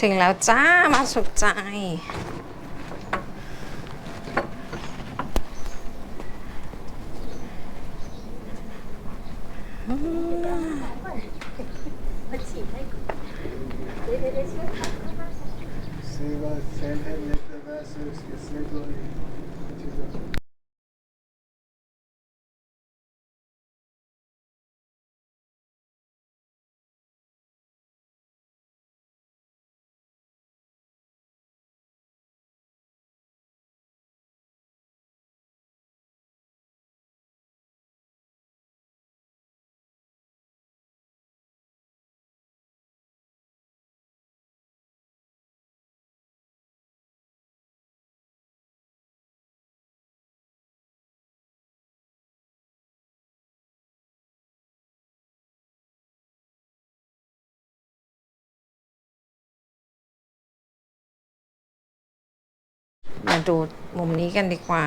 ถึงแล้วจ้ามาสุขใจすいません、ネットバース、スイートリー。 ดูมุมนี้กันดีกว่า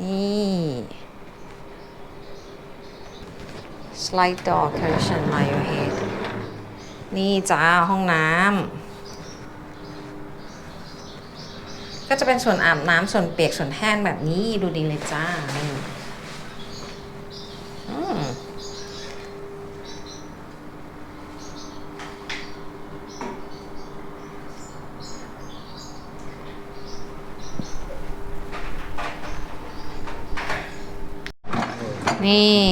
นี่ slide door curtain by head นี่จ้าห้องน้ำ ก็จะเป็นส่วนอาบน้ำส่วนเปียกส่วนแห้งแบบนี้ดูดีเลยจ้า นี่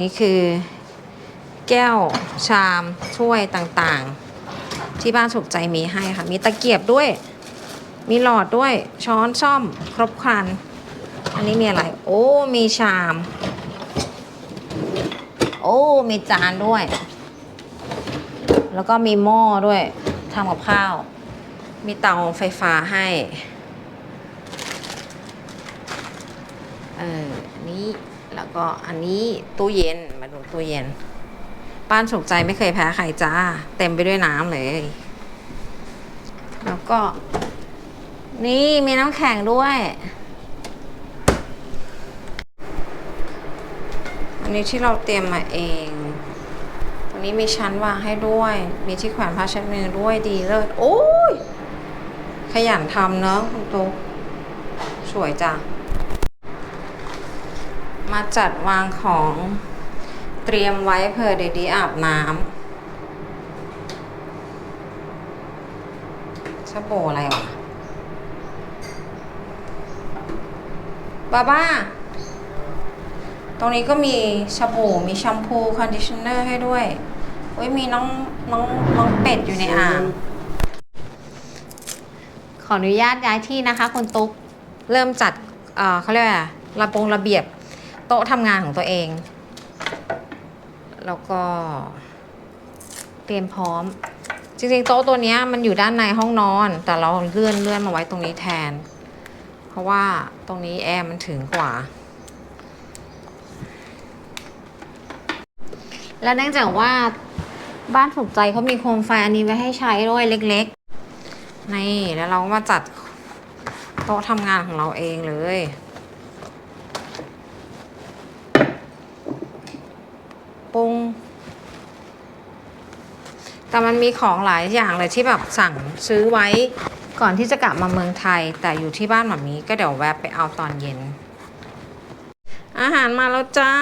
นี่คือแก้วชามถ้วยต่างๆ ที่บ้านสุขใจมีให้ค่ะ มีตะเกียบด้วย มีหลอดด้วยช้อนซ่อมครบครัน อันนี้มีอะไร โอ้ มีชาม โอ้ มีจานด้วย แล้วก็มีหม้อด้วยทำกับข้าว มีเตาไฟฟ้าให้ เอออันนี้ แล้ว ก็อันนี้ตู้เย็นมาดูตู้เย็น บ้านสุขใจไม่เคยแพ้ใครจ้า เต็มไปด้วยน้ำเลย แล้วก็ นี่มีน้ำแข็งด้วย อันนี้ที่เราเตรียมมาเองตรงนี้มีชั้นวางให้ด้วย มีที่แขวนผ้าเช็ดมือด้วยดีเลิศโอ้ย ขยันทำเนอะคุณตุ๊กสวยจ้ะ มาจัดวางของเตรียมไว้เผื่อเดดีอาบน้ำชะโบอะไรวะบ้าบ้า ตรงนี้ก็มีชาบูมีแชมพูคอนดิชเนอร์ให้ด้วยโอ้ยมีน้องน้องน้องเป็ดอยู่ในอ่างขออนุญาตย้ายที่นะคะคุณตุ๊ก เริ่มจัดเอ่อเขาเรียกว่าอะไรระบงระเบียบ โต๊ะทำงานของตัวเอง แล้วก็เตรียมพร้อม จริงๆ โต๊ะตัวนี้มันอยู่ด้านในห้องนอน แต่เราเลื่อนเลื่อนมาไว้ตรงนี้แทน เพราะว่าตรงนี้แอร์มันถึงกว่า และเนื่องจากว่าบ้านถูกใจเขามีโคมไฟอันนี้ไว้ให้ใช้ด้วยเล็กๆ นี่ แล้วเราก็มาจัดโต๊ะทำงานของเราเองเลย แต่มันมีของหลายอย่างเลยที่แบบสั่งซื้อไว้ก่อนที่จะกลับมาเมืองไทย แต่อยู่ที่บ้านหมามีก็เดี๋ยวแวะไปเอาตอนเย็น อาหารมาแล้วจ้า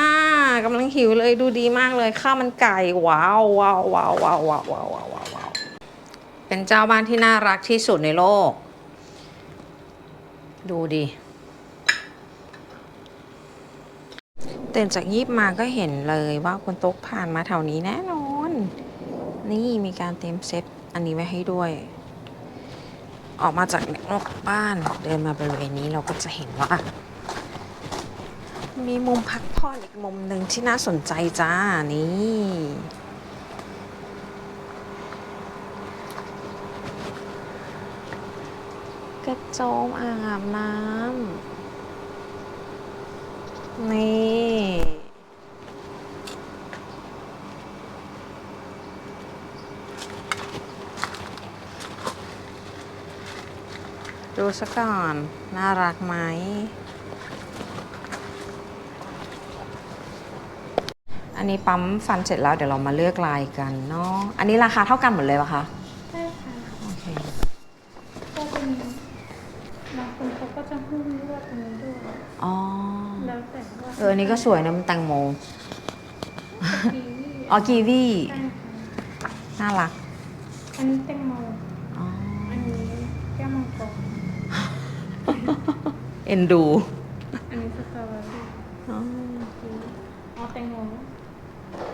กำลังหิวเลยดูดีมากเลยข้าวมันไก่ว้าวว้าวว้าวว้าวว้าวว้าวว้าวเป็นเจ้าบ้านที่น่ารักที่สุดในโลก ดูดีเตื่นจากยีบมาก็เห็นเลยว่าคนตกผ่านมาแถวนี้แน่นอน นี่มีการเตรียมเซตอันนี้ไว้ให้ด้วย ออกมาจากนอกบ้านเดินมาบริเวณนี้เราก็จะเห็นว่า มีมุมพักผ่อนอีกมุมหนึ่งที่น่าสนใจจ้า นี่กระโจมอาบน้ำนี่ ดูซะก่อน น่ารักไหม อันนี้ปั๊มฟันเสร็จแล้วเดี๋ยวเรามาเลือกลายกันเนาะ อันนี้ราคาเท่ากันหมดเลยปะคะ ใช่ค่ะ โอเค ก็จะมีบางคนเขาก็จะหุ้มลวดตรงนี้ด้วย อ๋อ แล้วแต่ว่าเอออันนี้ก็สวยนะมันแตงโม กีวีอ๋อกีวีใช่ค่ะน่ารัก อันนี้แตงโม อ๋อ อันนี้แก้วมังกร เอ็นดูอันนี้สตรอเบอรี่อ๋อกีวีอ๋อแตงโม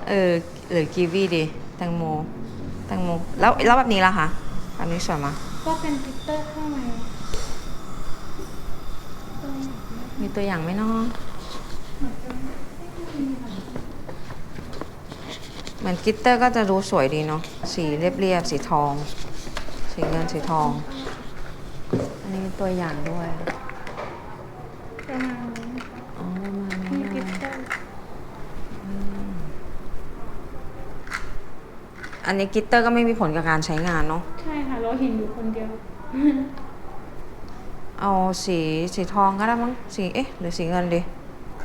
เออหรือกีวีดีแตงโมแตงโมแล้วแล้วแบบนี้ล่ะคะแบบนี้สวยมะก็เป็นพิตเตอร์ข้างในตรงมีตัวอย่างไหมเนาะเหมือนกันไม่มีค่ะเหมือนกลิตเตอร์ก็จะดูสวยดีเนาะสีเรียบๆสีทอง สีเงินสีทอง อันนี้มีตัวอย่างด้วย ประมาณนี้นะคะ อ๋อประมาณ มี นี้ พิต นะ เตอร์ อันนี้กลิตเตอร์ก็ไม่มีผลกับการใช้งานเนาะ ใช่ค่ะ เราเห็นอยู่คนเดียว เอาสีสีทองก็ได้มั้ง สีเอ๊ะหรือสีเงินดี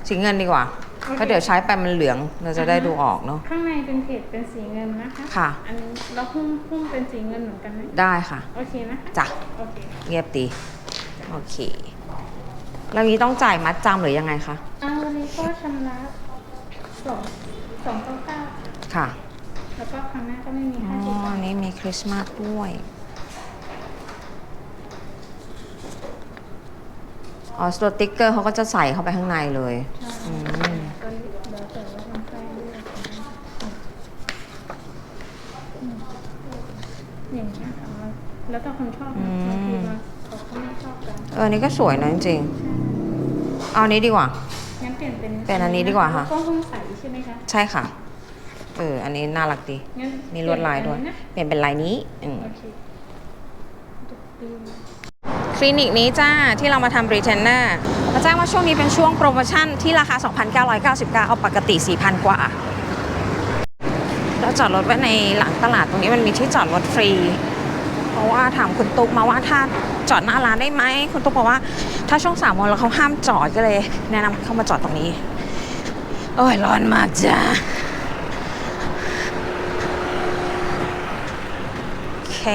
สีเงินดีกว่า โอเค ก็เดี๋ยวใช้ไปมันเหลืองเราจะได้ดูออกเนาะ ข้างในเป็นเพจเป็นสีเงินนะคะค่ะ อันนี้เราหุ้มหุ้มเป็นสีเงินเหมือนกันไหมได้ค่ะ โอเคนะคะจ้ะ โอเคเงียบดี โอเค แล้วนี้ต้องจ่ายมัดจำหรือยังไงคะอ่าวันนี้ก็ชำระสองสองเก้าเก้าค่ะ แล้วก็ครั้งหน้าก็ไม่มีอ๋อห้าสิบบาอัทนนี้มีคริสต์มาสด้วย อ๋อสติ๊กเกอร์เขาก็จะใส่เข้าไปข้างในเลย ใช่อืม ก็แล้วแต่ว่าทำไส้เลือกอืมอย่างนี้ยค่ะมันแล้วแต่คนชอบนะบางทีมันเขาก็ไม่ชอบกันเอออันนี้ก็สวยนะจริงๆเอาอันนี้ดีกว่า งั้นเปลี่ยนเป็นเป็นอันนี้ดีกว่าค่ะแล้ก็หุ้มใสใช่ไหมคะ ใช่ค่ะ เออ อันนี้น่ารักดี งั้นมีลวดลายด้วยเปลี่นอันนี้นะเปลี่ยนเป็นลายนี้อืม โอเคดูดีคลินิกนี้จ้าที่เรามาทำรีเทนเนอร์มาแจ้งว่าช่วงนี้เป็นช่วงโปรโมชั่นที่ราคา 2,999 เอาปกติ 4,000 กว่า เราจอดรถไว้ในหลังตลาดตรงนี้มันมีที่จอดรถฟรี เพราะว่าถามคุณตุ๊กมาว่าถ้าจอดหน้าร้านได้ไหม คุณตุ๊กบอกว่าถ้าช่วงสามโมงแล้วเขาห้ามจอดก็เลย แนะนำเข้ามาจอดตรงนี้ โอ้ยร้อนมากจ้าโอ เค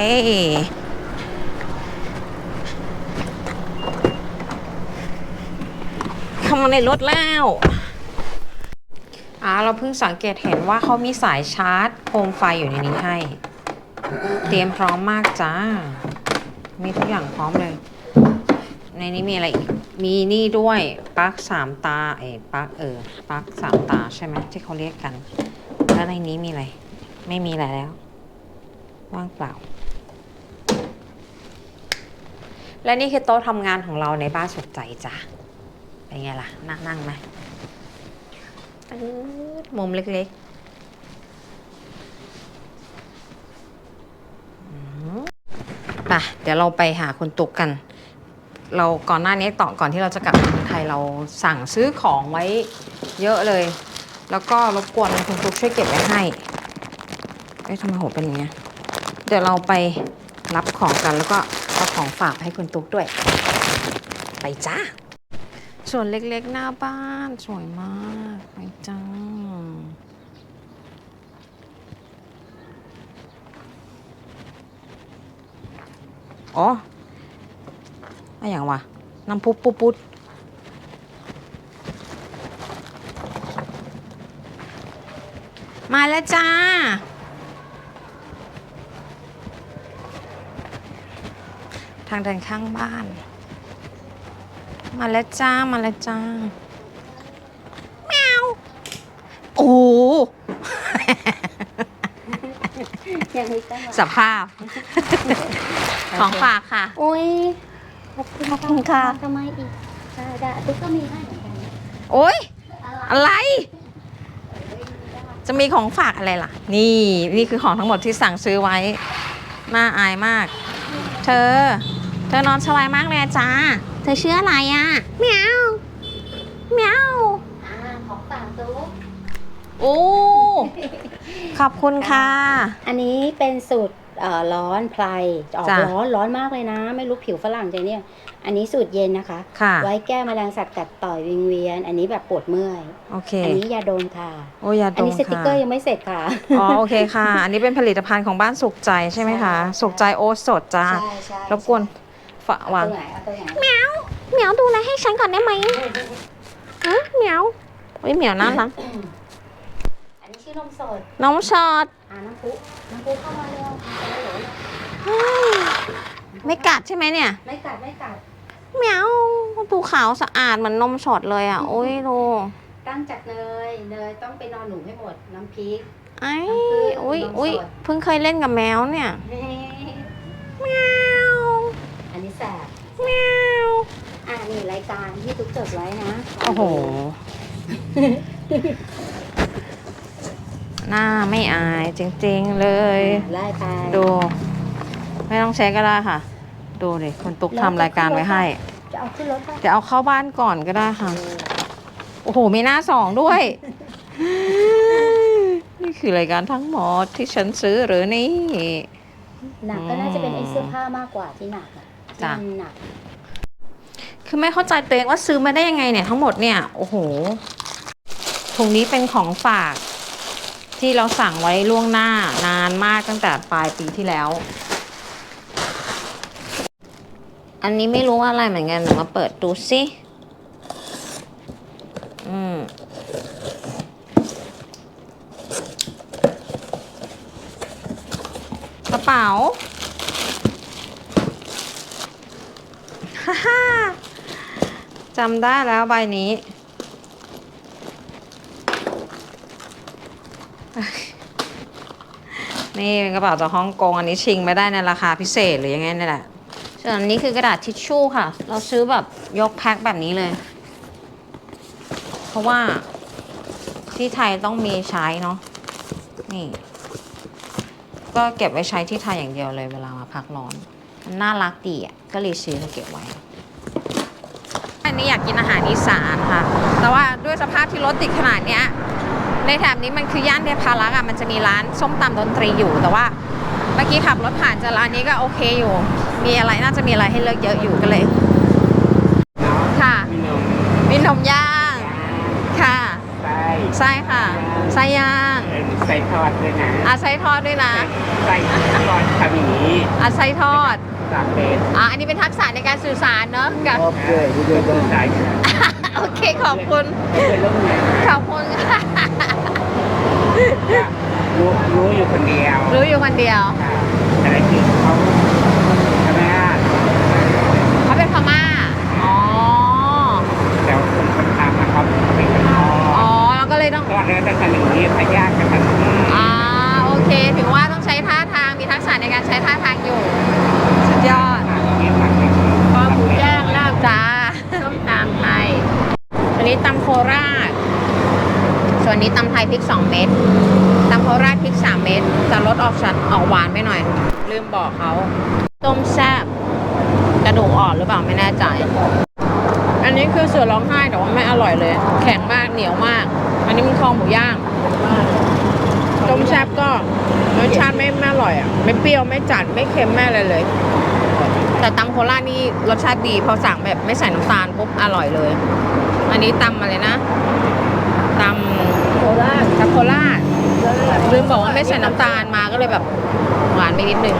ข้ามาในรถแล้วอ่าเราเพิ่งสังเกตเห็นว่าเขามีสายชาร์จโคมไฟอยู่ในนี้ให้ เตรียมพร้อมมากจ้า มีทุกอย่างพร้อมเลย ในนี้มีอะไรอีก มีนี่ด้วยปลั๊กสามตาเอ้ปลั๊กเออปลั๊กสามตาใช่ไหมที่เขาเรียกกัน แล้วในนี้มีอะไร ไม่มีอะไรแล้ว ว่างเปล่า และนี่คือโต๊ะทำงานของเราในบ้านสุขใจจ้ะ เป็นไงล่ะ นั่งนั่งไหมปื๊ดมุมเล็กๆไปเดี๋ยวเราไปหาคุณตุกกัน เราก่อนหน้านี้ต่อก่อนที่เราจะกลับมาเมืองไทยเราสั่งซื้อของไว้เยอะเลย แล้วก็รบกวนคุณตุกช่วยเก็บไว้ให้ เอ๊ะทำไมโหเป็นอย่างเงี้ย เดี๋ยวเราไปรับของกันแล้วก็ เอาของฝากไปให้คุณตุกด้วย ไปจ้าส่วนเล็กๆ หน้าบ้านสวยมาก ไปจ้า อ๋ออะไรอย่างวะน้ำพุปุ๊บปุ๊ดมาแล้วจ้า ทางเดินข้างบ้าน มาแล้วจ้า มาแล้วจ้าแมวโอ้โหอย่างนี้ก็มาสภาพ ของฝากค่ะโอ้ยขอบคุณขอบคุณค่ะ ทำไมอีกได้ได้ตุ๊กก็มีให้เหมือนกันโอ๊ยอะไร จะมีของฝากอะไรล่ะ นี่นี่คือของทั้งหมดที่สั่งซื้อไว้น่าอายมาก เธอ เธอนอนสบายมากเลยอะจ้า เธอชื่ออะไรอะแมวแมวอ่าของฝากตุ๊กโอ้ขอบคุณค่ะ อันนี้เป็นสูตรเอ่อร้อนไพรจะออกจ้ะ ร้อนร้อนมากเลยนะ ไม่รู้ผิวฝรั่งใจเนี่ย อันนี้สูตรเย็นนะคะ ค่ะ ไว้แก้แมลงสัตว์กัดต่อยวิงเวียน อันนี้แบบปวดเมื่อย โอเค อันนี้ยาดมค่ะ โอ้ยาดอันมนี้สติกเกอร์ค่ะยังไม่เสร็จค่ะ อ๋อโอเคค่ะ อันนี้เป็นผลิตภัณฑ์ของบ้านสุขใจใช่ไหมคะ ใช่ สุขใจโอ๊ตสดจ้า ใช่ใช่รบกวน ฝะเอาวางตัวไหนเอาตัวไหนเหมียวดูแลให้ฉันก่อนได้ไหมฮะเหมียวเฮ้ยเหมียวน่ารักอันนี้ชื่อนมสดน้องชอดอ่าน้ำพุน้ำพุเข้ามาเร็วเอาเลยเฮ้ยไม่กัดใช่ไหมเนี่ย ไม่กัดไม่กัด เหมียวดูขาวสะอาดเหมือนนมสดเลยอะ โอ้ยดูตั้งจากเนยเนยต้องไปนอนหนูให้หมดน้ำพริก ไอ้น้ำผึ้งอุ้ยนมสด อุ้ยเพิ่งเคยเล่นกับแมวเนี่ย แมวอั นนี้แสบแมวอ่านี่รายการที่ตุ๊กจดไว้นะโอ้โห หน้าไม่อายจริง ๆ เลย ไล่ไปดู ไม่ต้องเช็คก็ได้ค่ะ ดูดิคุณตุ๊กทำรายการไว้ให้ จะเอาขึ้นรถป่ะเดี๋ยวเอาเข้าบ้านก่อนก็ได้ค่ะ โอ้โห มีหน้าสองด้วย นี่คือรายการทั้งหมดที่ฉันซื้อหรือนี่ หนักก็น่าจะเป็นไอ้เสื้อผ้ามากกว่าที่หนักอะที่ จ้ะ มันหนักคือไม่เข้าใจตัวเองว่าซื้อมาได้ยังไงเนี่ยทั้งหมดเนี่ย โอ้โหถุงนี้เป็นของฝาก ที่เราสั่งไว้ล่วงหน้านานมากตั้งแต่ปลายปีที่แล้ว อันนี้ไม่รู้ว่าอะไรเหมือนกันเดี๋ยวมาเปิดดูสิอืมกระเป๋า ฮ่าฮ่า จำได้แล้วใบนี้ นี่เป็นกระเป๋าจากฮ่องกงอันนี้ชิงไม่ได้ในราคาพิเศษหรือยังไงนี่แหละส่วนอันนี้คือกระดาษทิชชู่ค่ะ เราซื้อแบบยกแพ็คแบบนี้เลย เพราะว่าที่ไทยต้องมีใช้เนาะนี่ ก็เก็บไว้ใช้ที่ไทยอย่างเดียวเลยเวลามาพักร้อน มันน่ารักดีอะ ก็เลยซื้อมาเก็บไว้ อันนี้อยากกินอาหารอีสานค่ะ แต่ว่าด้วยสภาพที่รถติดขนาดเนี้ย ในแถบนี้มันคือย่านเทพารักษ์อะมันจะมีร้านส้มตำดนตรีอยู่ แต่ว่าเมื่อกี้ขับรถผ่านเจอร้านนี้ก็โอเคอยู่ มีอะไรน่าจะมีอะไรให้เลือกเยอะอยู่ก็เลย ค่ะ มีนมมีนมย่าง ค่ะ ไส้ไส้ค่ะ ไส้ย่างเออไส้ทอดด้วยนะอาไส้ทอดด้วยนะ ไส้ทอดทำอย่างนี้อาไส้ทอด สามเป็นอะอันนี้เป็นทักษะในการสื่อสารเนอะกับ Okay, we did that. ได้ค่ะโอเคขอบคุณไม่เคยร่วมงานขอบคุณค่ะก็รู้รู้อยู่คนเดียวรู้อยู่คนเดียวค่ะแต่ที่เขาทำไมอะเขาเป็นพม่า อ๋อ แต่ว่าคนคนทำอะเขาเป็นคนทออ๋อดแล้วก็เลยต้องทอดแล้วจะทำอย่างนี้พยาธิจะทำอย่างนี้อ่า โอเค ถึงว่าต้องใช้ท่าทาง มีทักษะในการใช้ท่าทางอยู่ สุดยอด ค่ะอย่างนี้หมักเป็น คอหมูย่างลาบจ้าส้มตำไทย อันนี้ตำโคราช ส่ว นี้ตำไทยพริก 2 เม็ดตำโคราชพริก 3 เม็ดจะลดออกชันออกหวานไปหน่อย ลืมบอกเขา ต้มแซ่บกระดูกอ่อนหรือเปล่าไม่แน่ใจ อันนี้คือเสือร้องไห้แต่ว่าไม่อร่อยเลย แข็งมากเหนียวมาก อันนี้มันคอหมูย่างต้มแซ่บก็รสชาติไม่ไม่อร่อยอะ ไม่เปรี้ยวไม่จัดไม่เค็มไม่อะไรเลย แต่ตำโคราชนี่รสชาติดีพอสั่งแบบไม่ใส่น้ำตาลปุ๊บอร่อยเลย อันนี้ตำอะไรนะตำ ราชตำโคราชลืมบอกว่าไม่ใส่น้ำตาลมาก็เลยแบบหวานไปนิดนึง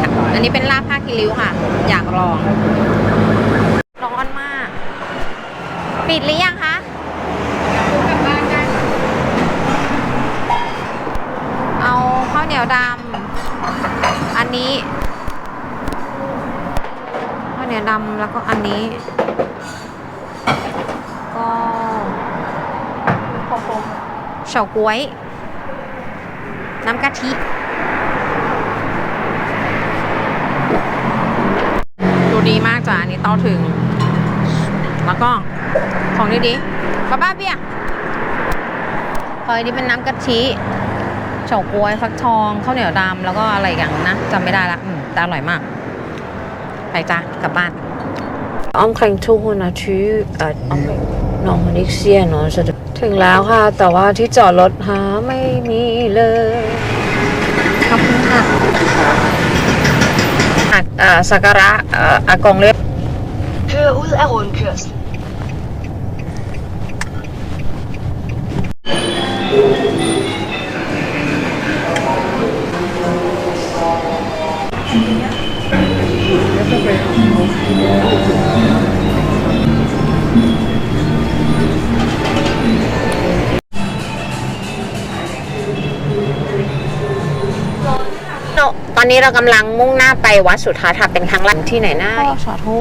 ค่ะอันนี้เป็นลาบผ้ากิริ้วค่ะ อยากลองร้อนมาก ปิดหรือยังคะกลับบ้านกันเอาข้าวเหนียวดำอันนี้ข้าวเหนียวดำแล้วก็อันนี้ เฉาก๊วย น้ำกะทิดูดีมากจ้ะอันนี้เต้าถึง แล้วก็ของดีดีป้าป้าเบียร์พออันนี้เป็นน้ำกะทิเฉาก๊วยฟักทองข้าวเหนียวดำแล้วก็อะไรอย่างนะจำไม่ได้ละแต่อร่อยมาก ไปจ้ะกลับบ้าน omkring 200 at Normanixia เนอะจะ ถึงแล้วค่ะ แต่ว่าที่จอดรถหาไม่มีเลยขอบคุณค่ะเอ่อสักการะเอ่ออากงเรียบ Kør ud af rundkørslen. อนนี้เรากำลังมุ่งหน้าไปวัดสุทัศน์ค่ะเป็นครั้งแรกที่ไหนหน้าสาธุ